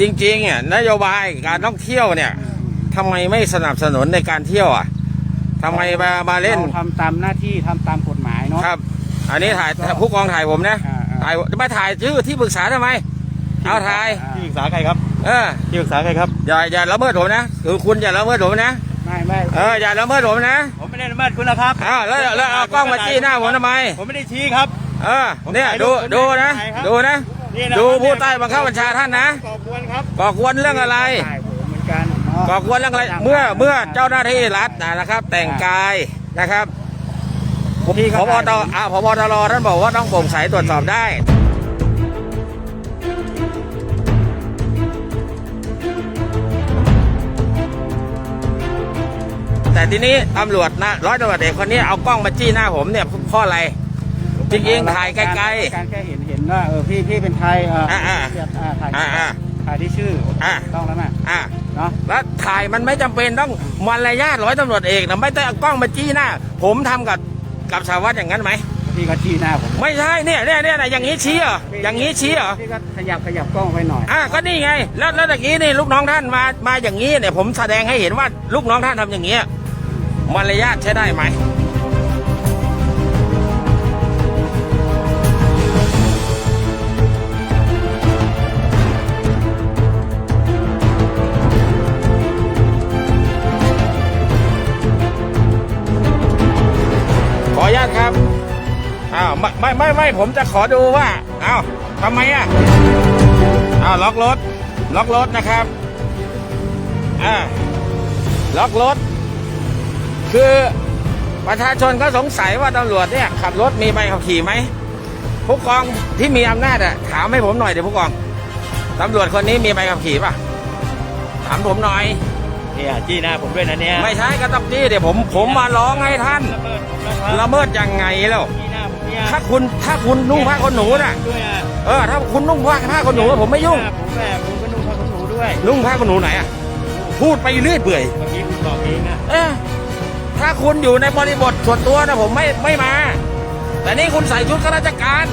จริงๆเนี่ยนโยบายการท่องเที่ยวเนี่ยทำไมไม่สนับสนุนในการเที่ยวอะทำไมมามาเล่นราทำตามหน้าที่ทำตามกฎหมายเนาะ ครับ อันนี้ถ่ายผู้กองถ่ายผมนะอ่าอ่าถ่ายมาถ่ายชื่อที่ปรึกษาทำไม เอาถ่ายอ่ที่ปรึกษาใครครับเออที่ปรึกษาใครครับ อย่าอย่าละเมิดผมนะคือคุณอย่าละเมิดผมนะไม่ไม่เอออย่าละเมิดผมนะผมไม่ได้ละเมิดคุณนะครับอ้าวแล้วแล้วเอากล้องมาจี้หน้าผมทำไม ผมไม่ได้ชี้ครับ เออเนี่ยดูดูนะ ดูนะ นี่นะดูผู้ใต้บังคับบัญชาท่านนะ ก่อกวนครับก่อกวนเรื่องอะไรถ่ายผมเหมือนกันเนาะก่อกวนเรื่องอะไร เมื่อเมื่อเจ้าหน้าที่รัฐนะครับ แต่งกายนะครับผมที่พเขาบถ่ายตอ่าพบตรท่านบอกว่าต้องโปร่งใสตรวจสอบได้แต่ทีนี้ตำรวจนะร้อยตำรวจเอกคนนี้เอากล้องมาจี้หน้าผมเนี่ยเพราะอะไร จริงๆถ่ายไกลการแค่เห็นเห็นว่าเออพี่พี่เป็นใครเอออ่าอ่าเรียกอ่าถ่ายอ่าอ่าถ่ายที่ชื่ออ่าต้องแล้วนะๆอะเนาะแล้วถ่ายมันไม่จำเป็นต้องมารยาทร้อยตำรวจเอกนะไม่ต้องเอากล้องมาจี้หน้า ผมทำกับกับสารวัตรอย่างนั้นไหมพี่ก็ชี้หน้าผมไม่ใช่เนี่ยเนี่ยเนี่ยอย่างนี้ชี้เหรออย่างนี้ชี้เหรอพี่ก็ขยับขยับกล้องไปหน่อยอะก็นี่ไง แล้วแล้วตะกี้นี่ลูกน้องท่านมามาอย่างนี้เนี่ยผมแสดงให้เห็นว่าลูกน้องท่านทำอย่างเงี้ยมารยาทใช้ได้ไหม ไม่ไม่ไม่ไม่ผมจะขอดูว่าอ้าวทำไมอะอ่าล็อกรถ ล็อกรถนะครับอ่าล็อกรถ คือประชาชนก็สงสัยว่าตำรวจเนี่ยขับรถมีใบขับขี่ไหมผู้กองที่มีอำนาจอะถามให้ผมหน่อยเดี๋ยวผู้กองตำรวจคนนี้มีใบขับขี่ป่ะ ถามผมหน่อยเนี่ยจี้หน้าผมด้วยนะเนี่ยไม่ใช่ก็ต้องจี้เดี๋ยวผมผมมาร้องให้ท่านละเมิดผมนะครับละเมิดยังไงแล้ว ถ้าคุณถ้าคุณนุ่งผ้าขนหนูน่ะด้วยอะเออถ้าคุณนุ่งผ้าผ้าขนหนูผมไม่ยุ่งหน้าผมแหละผมก็นุ่งผ้าขนหนูด้วยนุ่งผ้าขนหนูไหนอะพูดไปเรื่อยเปื่อยเมื่อกี้คุณบอกเองนะเอ๊ะถ้าคุณอยู่ในบริบทส่วนตัวนะผมไม่ไม่มา แต่นี่คุณใส่ชุดข้าราชการ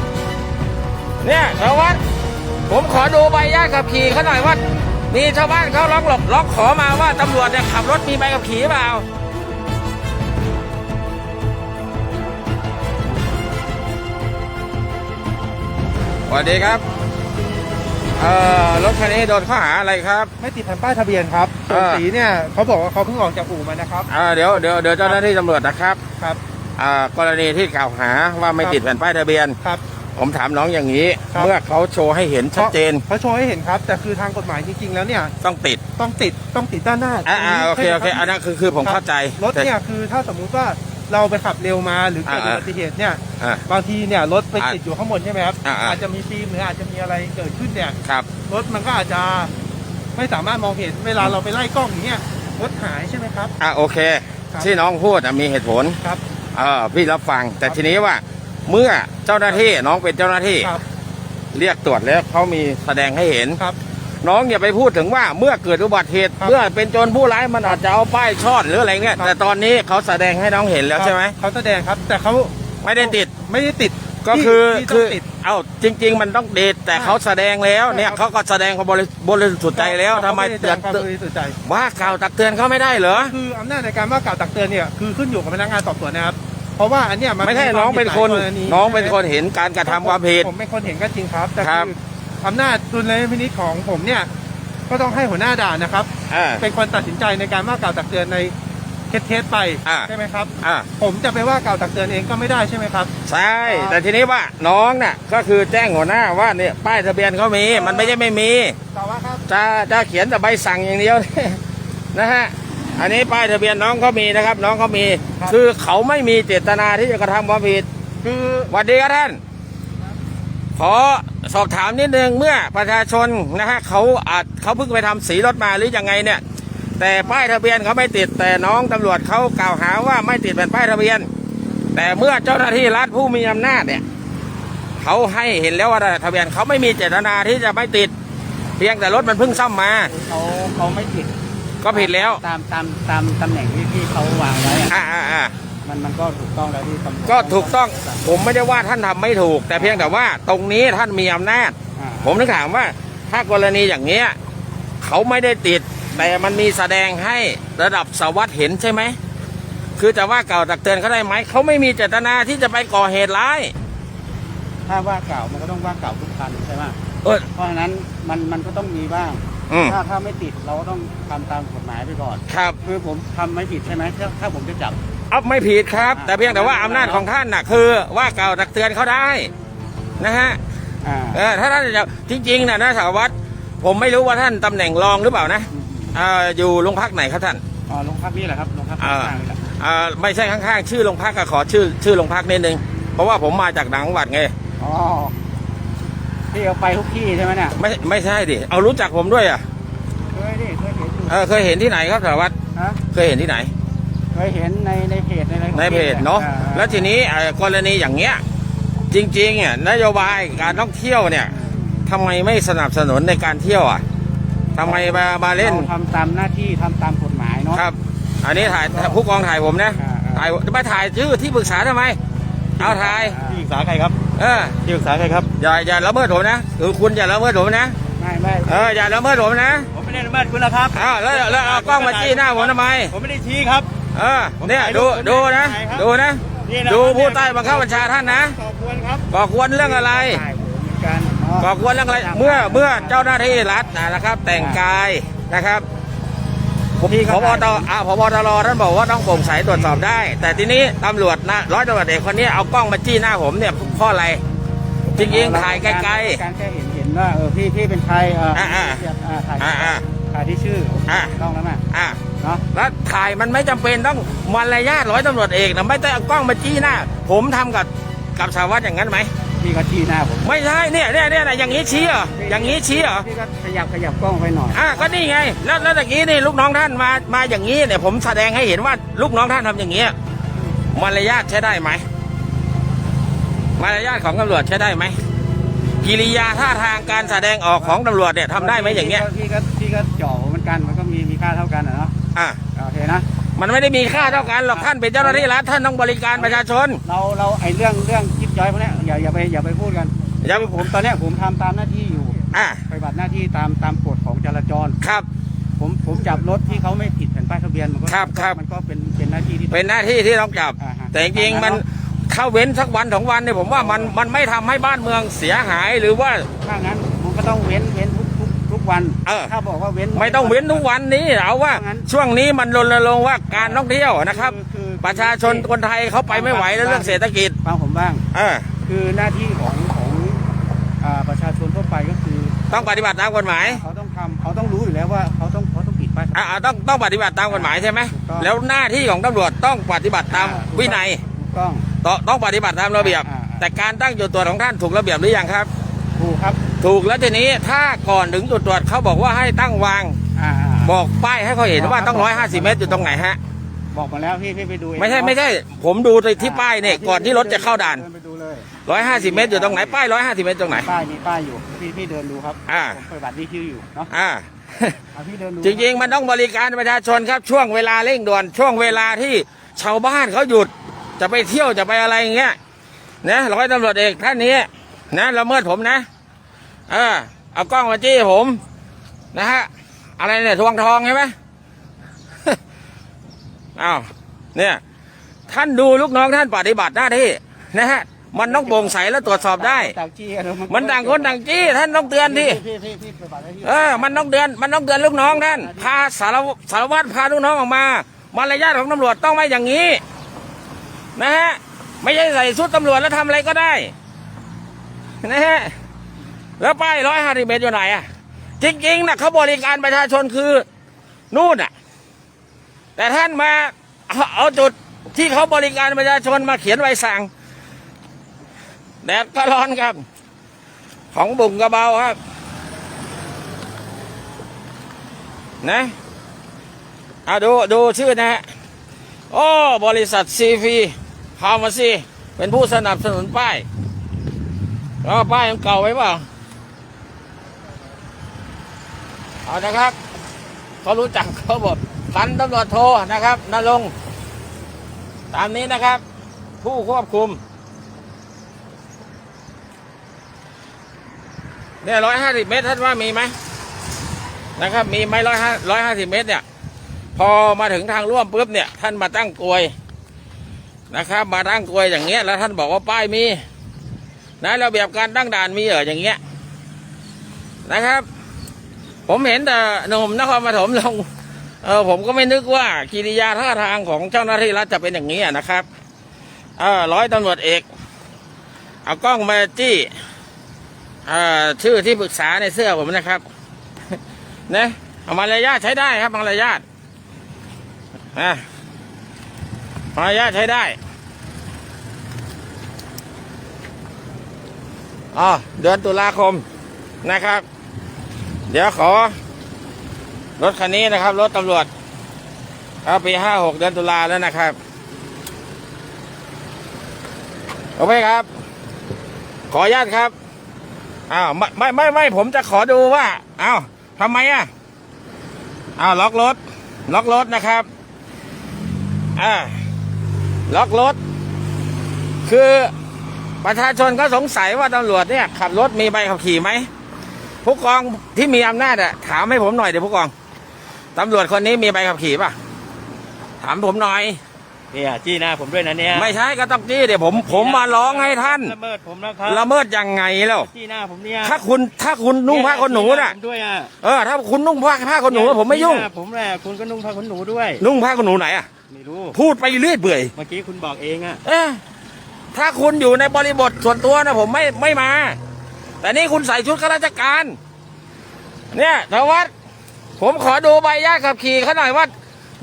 เนี่ยชาววัดผมขอดูใบญาติขับขี่เขาหน่อยว่ามีชาวบ้านเขาร้องหลบร้องขอมาว่าตำรวจเนี่ยขับรถมีใบขับขี่เปล่า สวัสดีครับ เอ่อ รถคันนี้โดนข้อหาอะไรครับ ไม่ติดแผ่นป้ายทะเบียนครับส่วนอ่าสีเนี่ยเขาบอกว่าเขาเพิ่งออกจากอู่มานะครับ อ่า เดี๋ยวเดี๋ยวเดี๋ยวเจ้าหน้าที่ตำรวจนะครับ ครับ อ่า กรณีที่กล่าวหาว่าไม่ครับติดแผ่นป้ายทะเบียน ครับ ผมถามน้องอย่างนี้ ครับ เมื่อเขาโชว์ให้เห็นชัดเจน เขาโชว์ให้เห็นครับ แต่คือทางกฎหมายจริงๆแล้วเนี่ยต้องติด ต้องติดต้องติดด้านหน้าอ่าอ่าโอเคโอเคใช่ไหมอันนั้นคือคือผมเข้าใจรถเนี่ยคือถ้าสมมุติว่า เราไปขับเร็วมาหรือเกิดอ่าอุบัติเหตุเนี่ยอ่า บางทีเนี่ยรถไปอ่าติดอยู่ข้างบนใช่ไหมครับอ่าอ่า อาจจะมีฟิล์มหรืออาจจะมีอะไรเกิดขึ้นเนี่ยครับ รถมันก็อาจจะไม่สามารถมองเห็นเวลาเราไปไล่กล้องอย่างเงี้ยรถหายใช่ไหมครับ อ่าโอเค ครับ ที่น้องพูดอะมีเหตุผลครับ เออพี่รับฟัง แต่ครับ ทีนี้ว่าเมื่อเจ้าหน้าที่น้องเป็นเจ้าหน้าที่ ครับเรียกตรวจแล้วเขามีแสดงให้เห็น ครับ น้องอย่าไปพูดถึงว่าเมื่อเกิดอุบัติเหตุครับเมื่อเป็นโจรผู้ร้ายมันอาจจะเอาป้ายชอดหรืออะไรเงี้ยครับแต่ตอนนี้เขาแสดงให้น้องเห็นแล้วใช่ไหมเขาแสดงครับ แต่เขาไม่ได้ติดไม่ได้ติดก็คือที่ที่คืต้องติดเอ้าจริง ๆ มันต้องเดทแต่ใช่เขาแสดงแล้วเนี่ยใช่ครับเขาก็แสดงความบริบริสุทธิ์ใจแล้วทำไมเขาด้แสเตืดอนงความบริสุทธิ์ใจว่ากล่าวตักเตือนเขาไม่ได้เหรอคืออำนาจในการว่ากล่าวตักเตือนเนี่ยคือขึ้นอยู่กับพนักงานสอบสวนนะครับเพราะว่าอันเนี้ยมันไม่ใช่ควาน้องเป็นคนผิดหลายกรณีน้องเป็นคนเห็นการกระทำความผิดผมเป็นคนเห็นก็จริงครับแต่ครัคืบอ อำนาจดุลยพินิจของผมเนี่ย ก็ต้องให้หัวหน้าด่านนะครับ อ่า เป็นคนตัดสินใจในการว่ากล่าวตักเตือนในเคสเคสๆไปอ่า ใช่ไหมครับ อ่า ผมจะไปว่ากล่าวตักเตือนเองก็ไม่ได้ใช่ไหมครับ ใช่แต่ทีนี้ว่าน้องน่ะก็คือแจ้งหัวหน้าว่าเนี่ยป้ายทะเบียนเขามี มันไม่ใช่ไม่มีต่อว่าครับ จะจะเขียนแต่ใบสั่งอย่างเดียว นะฮะ อันนี้ป้ายทะเบียนน้องเขามีนะครับ น้องเขามี ครับ คือเขาไม่มีเจตนาที่จะกระทำความผิดคือสวัสดีครับท่าน ขอสอบถามนิดนึงเมื่อประชาชนนะฮะเขาอาจเขาเพิ่งไปทำสีรถมาหรือยังไงเนี่ย แต่ป้ายทะเบียนเขาไม่ติด แต่น้องตำรวจเขากล่าวหาว่าไม่ติดแผ่นป้ายทะเบียน แต่เมื่อเจ้าหน้าที่รัฐผู้มีอำนาจเนี่ยเขาให้เห็นแล้วว่าทะเบียนเขาไม่มีเจตนาที่จะไม่ติด เพียงแต่รถมันเพิ่งซ่อมมาเขาเขาไม่ผิดก็ผิดแล้วตามตามตามตำแหน่งที่ที่เขาวางไว้อะอ่าอ่าอ่า มันมันก็ถูกต้องแล้วที่ตำรวจก็ถูกต้องผมไม่ได้ว่าท่านทำไม่ถูก แต่เพียงแต่ว่าตรงนี้ท่านมีอำนาจ อ่าผมถึงถามว่าถ้ากรณีอย่างเนี้ยเขาไม่ได้ติด แต่มันมีแสดงให้ระดับสารวัสดเห็นใช่ไหม คือจะว่าเกล่าวตักเตือนเขาได้ไหม เขาไม่มีเจตนาที่จะไปก่อเหตุร้ายถ้าว่าเกล่าวมันก็ต้องว่าเกล่าวทุกคันใช่ไหมเออเพราะฉะนั้นมันมันก็ต้องมีบ้าง อืมถ้าถ้าไม่ติดเราก็ต้องทำตามกฎหมายไปก่อน ครับ คือผมทำไม่ผิดใช่ไหมถ้าถ้าผมจะจับเอาไม่ผิดครับ แต่เพียงแต่ว่าอำนาจของท่านน่ะคือว่าเกล่าวตักเตือนเขาได้นะฮะอ่าเออถ้าท่านจะจริงๆนะนะสารวัตรผมไม่รู้ว่าท่านตำแหน่งรองหรือเปล่านะเอ่ออยู่โรงพักไหนครับท่าน อ๋อโรงพักนี่แหละครับโรงพักอ่าข้างๆนี่แหละเอ่อไม่ใช่ข้างๆ ชื่อโรงพักก็ขอชื่อชื่อโรงพักนิดนึง เพราะว่าผมมาจากต่างจังหวัดไง อ๋อที่เอาไปทุกที่ใช่ไหมเนี่ยไม่ไม่ใช่ดิ เอารู้จักผมด้วยอะเคยดิเคยเห็นอยู่เออเคยเห็นที่ไหนครับสารวัตรฮะเคยเห็นที่ไหนเค ยเห็นในในเพจในอะไรของในเพจเนาะอ่แล้วทีนี้เอ่อกรณีอย่างเงี้ยจริงๆเนี่ยนโยบายการท่องเที่ยวเนี่ยทำไมไม่สนับสนุนในการเที่ยวอะทำไมมามาเล่น ราทำตามหน้าที่ทำตามกฎหมายเนาะ ครับ อันนี้ถ่ายผู้กองถ่ายผมนะ อ่าอ่าถ่ายมาถ่ายชื่อที่ปรึกษาทำไม เอาถ่าย ที่ปรึกษาใครครับเออ ที่ปรึกษาใครครับ อย่าอย่าละเมิดผมนะคือคุณอย่าละเมิดผมนะ ไม่ไม่เออ อย่าละเมิดผมนะผมไม่ได้ละเมิดคุณแล้วครับ อ้าวแล้วแล้วเอากล้องมาจี้หน้าผมทำไม ผมไม่ได้ชี้ครับ เออเนี่ยดูดูนะดูนะนี่นะ ดูผู้ใต้บังคับบัญชาท่านนะขอบคุณครับก่อกวนเรื่องอะไรถ่ายผมเหมือนกันเนาะก่อกวนเรื่องอะไร เมื่อเมื่อเจ้าหน้าที่รัฐนะครับ แต่งกายนะครับผมพบตอ่าพบตรท่านบอกว่าต้องโปร่งใสตรวจสอบได้ แต่ทีนี้ตำรวจนะร้อยตำรวจเอกคนนี้เอากล้องมาจี้หน้าผมเนี่ยเพราะอะไรจริงๆถ่ายไกลการแค่เห็นเห็นว่าเออพี่พี่เป็นใครเอออ่าอ่าอ่าถ่ายอ่าอ่า ถ่ายที่ชื่ออ่าต้องแล้วนะๆอะเนาะแล้วถ่ายมันไม่จำเป็นต้องมารยาทร้อยตำรวจเอกนะไม่ต้องเอากล้องมาจี้หน้า ผมทำกับกับสารวัตรอย่างนั้นไหม พี่ก็ชี้หน้าผมไม่ใช่เนี่ยเนี่ยเนี่ยอย่างนี้ชี้เหรออย่างนี้ชี้เหรอ พี่ก็ขยับขยับกล้องไปหน่อยอะก็นี่ไง แล้วแล้วตะกี้นี่ลูกน้องท่านมามาอย่างนี้เนี่ยผมแสดงให้เห็นว่าลูกน้องท่านทำอย่างเงี้ยมารยาทใช้ได้ไหมมารยาทของตำรวจใช้ได้ไหมกิริยาท่าทางการแสดงออกของตำรวจเนี่ยทำได้ไหมอย่างเงี้ย พี่ก็พี่ ก็จ่อเหมือนกันมันก็มีมีค่าเท่ากันอะเนาะอะโอเคนะ มันไม่ได้มีค่าเท่ากันหรอกท่านเป็นเจ้าหน้าที่รัฐท่านต้องบริการประชาชน เราเราไอเรื่องเรื่องคิดย้อยพวกเนี้ยอย่าอย่าไปอย่าไปพูดกันอย่าไปผมตอนเนี้ยผมทำตามหน้าที่อยู่อะปฏิบัติหน้าที่ตามตามกฎของจราจร ครับ ผมผมจับรถที่เขาไม่ผิดแผ่นป้ายทะเบียนมันก็ครับครับ มันก็เป็นเป็นหน้าที่ที่ เป็นหน้าที่ที่ต้องจับ อ่าฮะแต่จริงๆมันถ้าเว้นสักวันสองวันเนี่ยผมว่ามันมันไม่ทำให้บ้านเมืองเสียหายหรือว่าถ้างั้นมันก็ต้องเว้นเว้นทุ กทุกทุกวัน เออ ถ้าบอกว่าเว้น ไม่ต้องเว้นทุกวันนี้เอาว่างั้น ช่วงนี้มันรณรงค์ว่าการท่องเที่ยวนะครับ อคือประชาชนคนไทยเขาไปไม่ไหวแล้วเรื่องเศรษฐกิจฟังผมบ้าง เออคือหน้าที่ของของอ่าประชาชนทั่วไปก็คือต้องปฏิบัติตามกฎหมายเขาต้องทำเขาต้องรู้อยู่แล้วว่าเขาต้องเขาต้องปิดป้าย อ่าต้องต้องปฏิบัติตามกฎหมายใช่ไหมถูกต้อง แล้วหน้าที่ของตำรวจต้องปฏิบัติตามอ่าวินัยถูกต้อง ต้องต้องปฏิบัติตามระเบียบ อ่าอ่า แต่การตั้งจุดตรวจของท่านถูกระเบียบหรือยังครับ ถูกครับถูกแล้วทีนี้ถ้าก่อนถึงจุดตรวจเขาบอกว่าให้ตั้งวาง อ่าบอกป้ายให้เขาเห็นว่าต้องร้อยห้าสิบเมตรอยู่ตรงไหนฮะ บอกมาแล้วพี่พี่ไปดูเองไม่ใช่ไม่ใช่ ผมดูที่ป้ายเนี่ยก่อนที่รถจะเข้าด่านเดินไปดูเลยร้อยห้าสิบเมตรอยู่ตรงไหนป้ายร้อยห้าสิบเมตรตรงไหน ป้ายมีป้ายอยู่ พี่พี่เดินดูครับอ่า ผมปฏิบัติหนี่ชื่ออยู่เนาะอ่า อะพี่เดินดูจริงๆมันต้องบริการประชาชนครับช่วงเวลาเร่งด่วนช่วงเวลาที่ชาวบ้านเขาหยุดจะไปเที่ยวจะไปอะไรอย่างเงี้ยนะร้อยตำรวจเอกท่านนี้นะละเมิดผมนะ เออเอากล้องมาจี้ผม นะฮะ อะไรเนี่ยทวงทองใช่ไหมอ้าวเนี่ย ท่านดูลูกน้องท่านปฏิบัติหน้าที่นะฮะ มันต้องโปร่งใสและตรวจสอบได้ ต่างจี้กัมันต่างคนต่างจี้ ท่านต้องเตือนดิพี่พี่พี่ปฏิบัติหน้าที่เออ มันต้องเดือน มันต้องเดือนลูกน้องท่าน พาสารวสารวัตรพาลูกน้องออกมา มารยาทของตำรวจต้องไม่อย่างนี้ นะฮะ ไม่ใช่ใส่ชุดตำรวจแล้วทำอะไรก็ได้ นะฮะ แล้วป้ายร้อยห้าสิบเมตรอยู่ไหนอะ จริงๆนะเขาบริการประชาชนคือนู่นอะ แต่ท่านมาเอาจุดที่เขาบริการประชาชนมาเขียนใบสั่งแดดก็ร้อนครับ ของบุ่งกระเบาครับ นะเอาดูดูชื่อนะฮะโอ้บริษัทซีฟีพามาซีเป็นผู้สนับสนุนป้ายแล้วป้ายมันเก่าไว้เปล่า เอานะครับเขารู้จักเขาบอกพันตำรวจโทนะครับนรงตามนี้นะครับ ผู้ควบคุมเนี่ยร้อยห้าสิบเมตรท่านว่ามีไหมนะครับ มีไหมร้อยห้าร้อยห้าสิบเมตรเนี่ย พอมาถึงทางร่วมปุ๊บเนี่ย ท่านมาตั้งกลวยนะครับ มาตั้งกลวยอย่างเงี้ย แล้วท่านบอกว่าป้ายมีนะระเบียบการตั้งด่านมีเหรออย่างเงี้ยนะครับ ผมเห็นแต่หนุ่มนครปฐมลงเออผมก็ไม่นึกว่ากิริยาท่าทางของเจ้าหน้าที่รัฐจะเป็นอย่างนี้นะครับเออร้อยตำรวจเอกเอากล้องมาจี้เอ่อชื่อที่ปรึกษาในเสื้อผมนะครับนะเอามารยาทใช้ได้ครับมารยาทนะมารยาทใช้ได้อ๋อเดือนตุลาคมนะครับ เดี๋ยวขอ รถคันนี้นะครับ รถตำรวจเอาปีห้าหกเดือนตุลาแล้วนะครับ โอเคครับ ขออนุญาตครับอ้าวไม่ไม่ไม่ไม่ผมจะขอดูว่าอ้าวทำไมอะอ้าวล็อกรถ ล็อกรถนะครับอ่าล็อกรถ คือประชาชนก็สงสัยว่าตำรวจเนี่ยขับรถมีใบขับขี่ไหม ผู้กองที่มีอำนาจอะถามให้ผมหน่อยเดี๋ยวผู้กองตำรวจคนนี้มีใบขับขี่ป่ะ ถามผมหน่อย เนี่ยจี้หน้าผมด้วยนะเนี่ยไม่ใช่ก็ต้องจี้เดี๋ยวผมผมมาร้องให้ท่านละเมิดผมแล้วครับละเมิดยังไงแล้วจี้หน้าผมเนี่ยถ้าคุณถ้าคุณนุ่งผ้าขนหนูน่ะผมด้วยอะเออถ้าคุณนุ่งผ้าผ้าขนหนูผมไม่ยุ่ง จี้หน้าผมแหละคุณก็นุ่งผ้าขนหนูด้วย นุ่งผ้าขนหนูไหนอะไม่รู้พูดไปเรื่อยเปื่อยเมื่อกี้คุณบอกเองอะเออถ้าคุณอยู่ในบริบทส่วนตัวนะผมไม่ไม่มา แต่นี่คุณใส่ชุดข้าราชการ เนี่ยทวัฒน์ผมขอดูใบญาติขับขี่เขาหน่อยว่า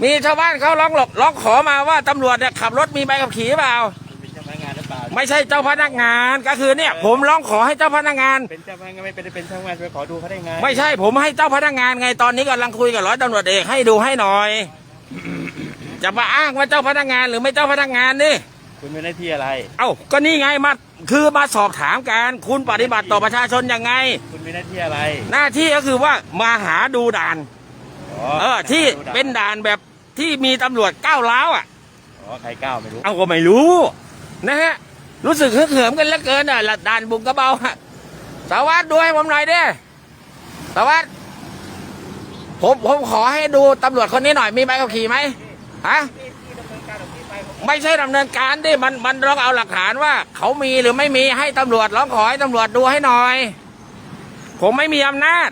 มีชาวบ้านเขาร้องหลบร้องขอมาว่าตำรวจเนี่ยขับรถมีใบขับขี่เปล่า เป็นเจ้าพนักงานหรือเปล่า ไม่ใช่เจ้าพนักงานก็คือเนี่ย ผมร้องขอให้เจ้าพนักงาน เป็นเจ้าพนักงานไม่เป็นเป็นเจ้าพนักงานไปขอดูเขาได้ไงไม่ใช่ผมให้เจ้าพนักงานไงตอนนี้กำลังคุยกับร้อยตำรวจเอกให้ดูให้หน่อย จะมาอ้างว่าเจ้าพนักงานหรือไม่เจ้าพนักงานนี่ คุณมีหน้าที่อะไร เอ้าก็นี่ไงมาคือมาสอบถามการคุณปฏิบัติต่อประชาชนยังไง คุณมีหน้าที่อะไรหน้าที่ก็คือว่ามาหาดูด่านอ๋อเออที่ดูด่าเป็นด่านแบบที่มีตำรวจก้าวร้าวอะอ๋อใครก้าวไม่รู้ เอาก็ไม่รู้ นะฮะ รู้สึกฮึกเหิมกันเหลือเกินอะละด่านบุกกระเบาอะสารวัสดดูให้ผมหน่อยเด้สารวัสดผมผมขอให้ดูตำรวจคนนี้หน่อยมีใบขับขี่ไหมฮะ ไม่ใช่ดำเนินการดิมันมันต้องเอาหลักฐานว่า เขามีหรือไม่มีให้ตำรวจร้องขอให้ตำรวจดูให้หน่อย ผมไม่มีอำนาจ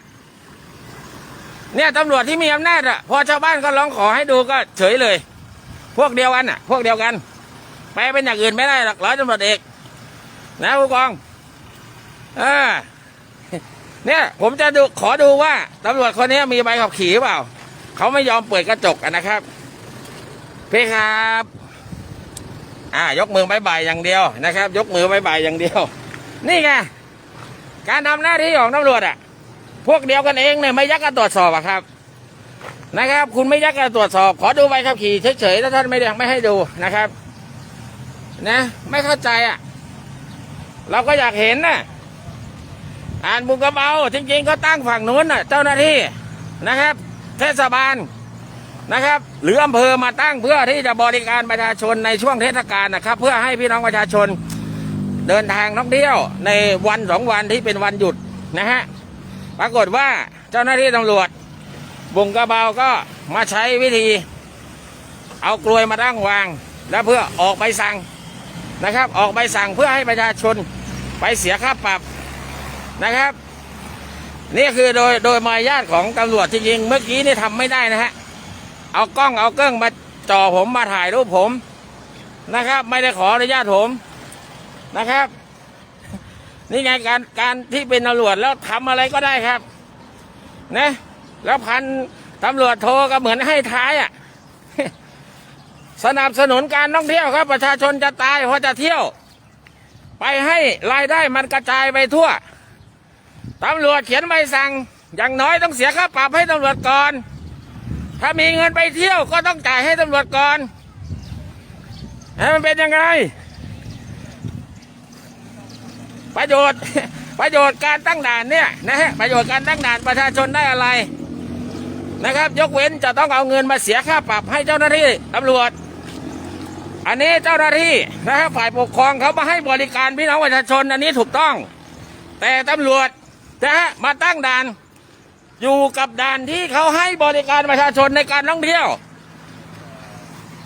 เนี่ยตำรวจที่มีอำนาจอะพอชาวบ้านก็ร้องขอให้ดูก็เฉยเลย พวกเดียวกันอะพวกเดียวกันไปเป็นอย่างอื่นไม่ได้หรอกร้อยตำรวจเอกนะผู้กองเออเนี่ย ผมจะดูขอดูว่าตำรวจคนนี้มีใบขับขี่หรือเปล่า เขาไม่ยอมเปิดกระจกะนะครับ เพครับ อ่ายกมือบายบายอย่างเดียวนะครับ ยกมือบายบายอย่างเดียว นี่ไงการทำหน้าที่ของตำรวจอะพวกเดียวกันเองเนี่ยไม่ยักกันตรวจสอบอะครับ นะครับ คุณไม่ยักกันตรวจสอบ ขอดูใบขับขี่เฉยๆถ้าท่านไม่ได้ไม่ให้ดูนะครับ นะ ไม่เข้าใจอะ เราก็อยากเห็นน่ะอ่านบุกกระเบาจริงๆก็ตั้งฝั่งนู้นน่ะ เจ้าหน้าที่นะครับ เทศบาล นะครับ หรืออำเภอมาตั้งเพื่อที่จะบริการประชาชนในช่วงเทศกาลนะครับ เพื่อให้พี่น้องประชาชนเดินทางท่องเที่ยวในวันสองวันที่เป็นวันหยุดนะฮะปรากฏว่าเจ้าหน้าที่ตำรวจบุงกระเบาก็มาใช้วิธี เอากลวยมาตั้งวาง แล้วเพื่อออกใบสั่งนะครับ ออกใบสั่งเพื่อให้ประชาชนไปเสียค่าปรับนะครับ นี่คือโดยโดยมารยาทของตำรวจจริงๆเมื่อกี้นี่ทำไม่ได้นะฮะ เอากล้องเอาเกิ้งมาจ่อผมมาถ่ายรูปผมนะครับ ไม่ได้ขออนุญาตผมนะครับ นี่ไงการการที่เป็นตำรวจแล้วทำอะไรก็ได้ครับนะแล้วพันตำรวจโทรก็เหมือนให้ท้ายอะสนับสนุนการท่องเที่ยวครับ ประชาชนจะตายเพราะจะเที่ยว ไปให้รายได้มันกระจายไปทั่วตำรวจเขียนใบสั่ง อย่างน้อยต้องเสียค่าปรับให้ตำรวจก่อน ถ้ามีเงินไปเที่ยวก็ต้องจ่ายให้ตำรวจก่อนให้วมันเป็นยังไง ประโยชน์ประโยชน์การตั้งด่านเนี่ยนะฮะประโยชน์การตั้งด่านประชาชนได้อะไรนะครับ ยกเว้นจะต้องเอาเงินมาเสียค่าปรับให้เจ้าหน้าที่ตำรวจ อันนี้เจ้าหน้าที่นะฮะฝ่ายปกครองเขามาให้บริการพี่น้องประชาชนอันนี้ถูกต้อง แต่ตำรวจนะฮะมาตั้งด่าน อยู่กับด่านที่เขาให้บริการประชาชนในการท่องเที่ยว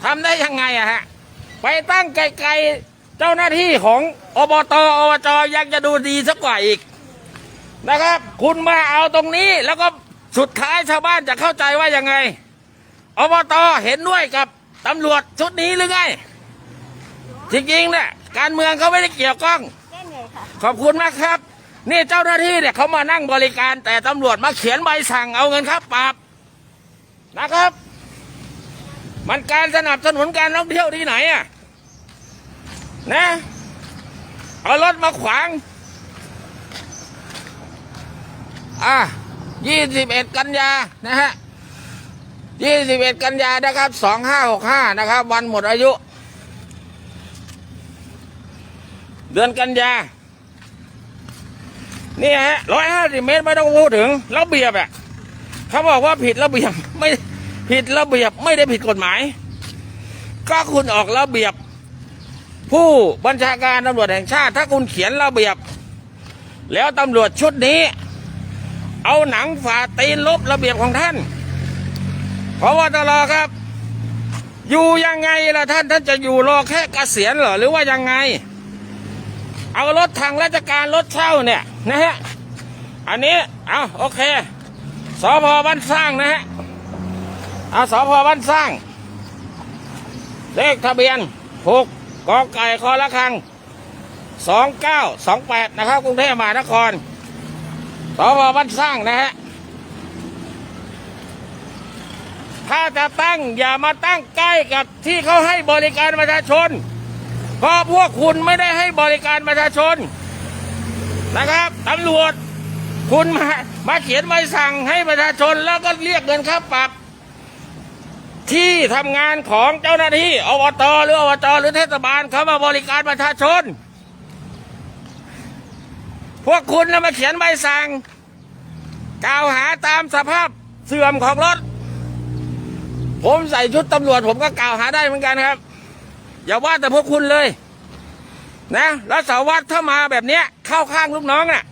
ทำได้ยังไงอะฮะ ไปตั้งไกลๆเจ้าหน้าที่ของอบตอบจยังจะดูดีสักกว่าอีกนะครับ คุณมาเอาตรงนี้แล้วก็สุดท้ายชาวบ้านจะเข้าใจว่ายังไงอบตเห็นด้วยกับตำรวจชุดนี้หรือไงจริงๆเนี่ยการเมืองเขาไม่ได้เกี่ยวข้องขอบคุณมากครับ นี่เจ้าหน้าที่เนี่ยเขามานั่งบริการแต่ตำรวจมาเขียนใบสั่งเอาเงินครับปรับนะครับ มันการสนับสนุนการท่องเที่ยวที่ไหนอะนะเอารถมาขวาง อะยี่สิบเอ็ดกันยานะฮะยี่สิบเอ็ดกันยานะครับสองห้าหกห้านะครับ วันหมดอายุ เดือนกันยา นี่ฮะร้อยห้าสิบเมตรไม่ต้องพูดถึงระเบียบอะเขาบอกว่าผิดระเบียบไม่ผิดระเบียบไม่ได้ผิดกฎหมาย ก็คุณออกระเบียบ ผู้บัญชาการตำรวจแห่งชาติ ถ้าคุณเขียนระเบียบ แล้วตำรวจชุดนี้ เอาหนังฝ่าตีนลบระเบียบของท่านเพราะว่าตลอครับ อยู่ยังไงล่ะท่านท่านจะอยู่รอแค่เกษียณเหรอหรือว่ายังไง เอารถทางราชการรถเช่าเนี่ย นะฮะ อันนี้ เอาโอเค สพบ้านสร้างนะฮะ เอาสพบ้านสร้าง เลขทะเบียนหกกอไก่คอละคังสองเก้าสองแปดนะครับ กรุงเทพมหานครสพบ้านสร้างนะฮะ ถ้าจะตั้งอย่ามาตั้งใกล้กับที่เขาให้บริการประชาชน เพราะพวกคุณไม่ได้ให้บริการประชาชน นะครับตำรวจ คุณมามาเขียนใบสั่งให้ประชาชนแล้วก็เรียกเงินค่าปรับ ที่ทำงานของเจ้าหน้าที่อบตหรืออบจหรือเทศบาลเขามาบริการประชาชน พวกคุณนะมาเขียนใบสั่งกล่าวหาตามสภาพเสื่อมของรถ ผมใส่ชุดตำรวจผมก็กล่าวหาได้เหมือนกันครับ อย่าว่าแต่พวกคุณเลย นะแล้วสารวัตรถ้ามาแบบเนี้ยเข้าข้างลูกน้องน่ะ